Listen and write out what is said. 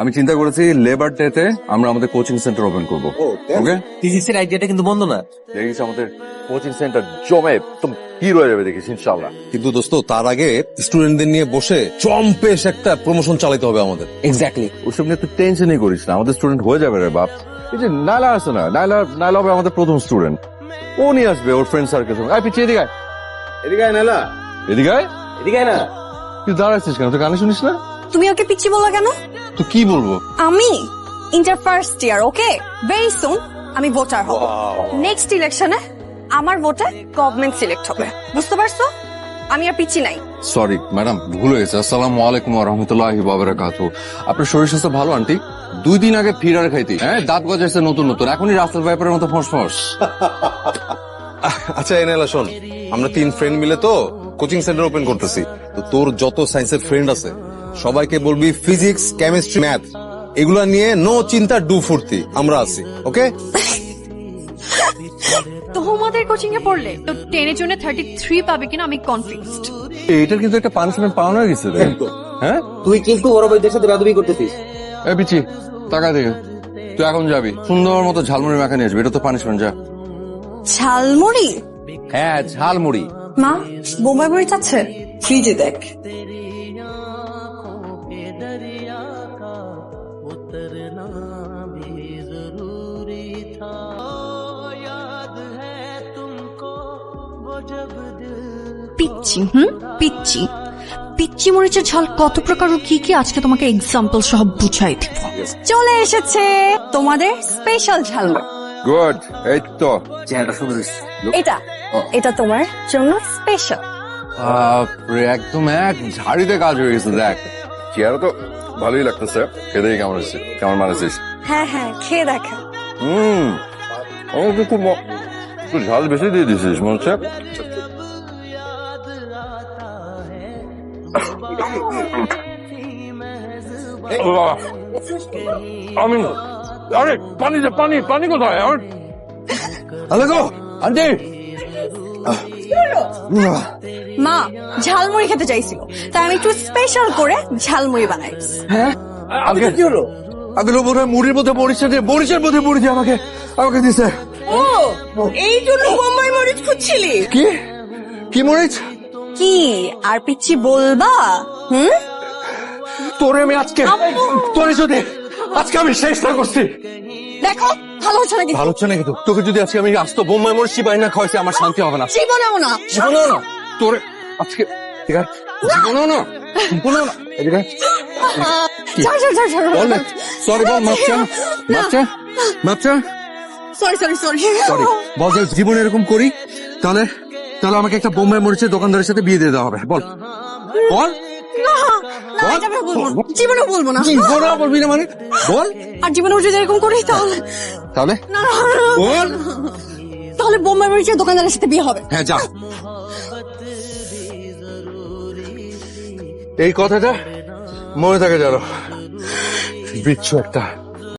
আমি চিন্তা করেছি লেবার ডেতে আমরা আমাদের কোচিং সেন্টার ওপেন করব। ওকে আইডিয়াটা কিন্তু বন্ধ না। দেখিস আমাদের কোচিং সেন্টার জমে একদম কি রয়ে যাবে দেখিস ইনশাল্লাহ কিন্তু দোস্ত তার আগে স্টুডেন্টদের নিয়ে বসে চম্পেশ একটা প্রমোশন চালাতে হবে আমাদের। এক্স্যাক্টলি ওসব নিয়ে তুই টেনশনই করিস না আমাদের স্টুডেন্ট হয়ে যাবে রে বাপ। এই যে নাইলা আছে না নাইলা নাইলা হবে আমাদের প্রথম স্টুডেন্ট ও নিয়ে আসবে ওর ফ্রেন্ড সার্কেল সঙ্গে। আয় পিছিয়ে এদিকে। এদিকে আয় এদিকে আয়। এদিকে আয় না। তুই দাঁড়াচ্ছিস কেন? তুই গানে শুনিস না? তুমি ওকে পিচ্ছি বললা কেন? তো কি বলব? আমি inter first year okay very soon আমি ভোটার হব। নেক্সট ইলেকশনে আমার ভোটে গভর্নমেন্ট সিলেক্ট হবে। বুঝতে পারছ? আমি আর পিচ্ছি নাই। সরি ম্যাডাম ভুল হয়েছে। আসসালামু আলাইকুম রহমতুল্লাহি বাবরাকাতু আপনার শরীর স্বাস্থ্য ভালো আন্টি? দুই দিন আগে ফিরার খাইতি। হ্যাঁ দাঁত গজাইছে নতুন নতুন। এখনই রাস্তার ব্যাপারের মতো ফস ফস আচ্ছা এনেলা শোন। আমরা তিন ফ্রেন্ড মিলে তো কোচিং সেন্টার ওপেন করতেছি। তো তোর যত সায়েন্সের ফ্রেন্ড আছে সবাইকে বলবি ফিজিক্স কেমিস্ট্রি ম্যাথ এগুলা নিয়ে নো চিন্তা ডু ফুর্তি। আমরা আছি ওকে তোমাদের কোচিং এ পড়লে তো টেনের জন্য থার্টি থ্রি পাবে কিনা আমি কনফিউজড এটার কিন্তু একটা পানিশমেন্ট পাওয়ানো হয়ে গেছে রে। হ্যাঁ? তুই কিন্তু বড় ভাইদের সাথে বেদবি করতেছিস। এ পিচি টাকা দিকে তুই এখন যাবি। সুন্দর মতো ঝালমুড়ি মাখা নিয়ে আসবি এটা তো পানিশমেন্ট যা। ঝালমুড়ি? হ্যাঁ ঝালমুড়ি। মা বোম্বাই মরিচ আছে ফ্রিজে দেখ। পিচ্ছি হুম? পিচ্ছি। পিচ্ছি মরিচের ঝাল কত প্রকার ও কি কি? আজকে তোমাকে এক্সাম্পল সহ বুঝাই দিব। চলে এসেছে তোমাদের স্পেশাল ঝালমুড়ি গুড এই তো। চেহারাটা সুন্দর এটা। এটা তোমার জন্য স্পেশাল বাপরে, একদম এক ঝাড়িতে কাজ হয়ে গেছে দেখ। চেয়ারও তো ভালোই লাগতেছে। খেতে কেমন হচ্ছে কেমন মানেছিস হ্যাঁ হ্যাঁ খেয়ে দেখা। হুম। আমাকে খুব ঝাল বেশি দিয়ে দিছিস মনে হচ্ছে? আমি আরে পানি দে পানি পানি কোথায়? আমার হ্যালো গো আন্টি। মা ঝালমুড়ি খেতে চাইছিল। তাই আমি একটু স্পেশাল করে ঝালমুড়ি বানাই। হ্যাঁ? আগে কি হলো? আগে বোধ হয় মুড়ির মধ্যে মরিচ দিয়ে মরিচের মধ্যে মরিচ দিয়ে আমাকে আমাকে দিছে। ও এই জন্য বোম্বাই মরিচ খুঁজছিলি? কি? কি মরিচ? কি? আর পিচ্ছি বলবা? হুম? তোরে আমি আজকে তোরে যদি আজকে আমি শেষ না করছি। দেখো ভালো হচ্ছে নাকি ভালো হচ্ছে না কিন্তু। তোকে যদি আজকে আমি আসতো বোম্বাই চিবাই না খাওয়াইছি আমার শান্তি হবে না। জীবনেও না। জীবনেও না। তোরে আজকে ঠিক আছে জীবনেও না। জীবনেও না। এদিকে সরি বল মাপ চা মাপ চা মাপ চা সরি সরি সরি সরি বল জীবনে এরকম করি তাহলে তাহলে আমাকে একটা বোম্বাই মরিচের দোকানদারের সাথে বিয়ে দিয়ে দেওয়া হবে। বল। বল। বলব না। বলব না। মানে? বল। আর জীবনেও যদি এরকম করি তাহলে। বল। তাহলে বোম্বাই মরিচের দোকানদারের সাথে বিয়ে হবে। হ্যাঁ যা। এই কথাটা মনে থাকে জানো বিচ্ছু একটা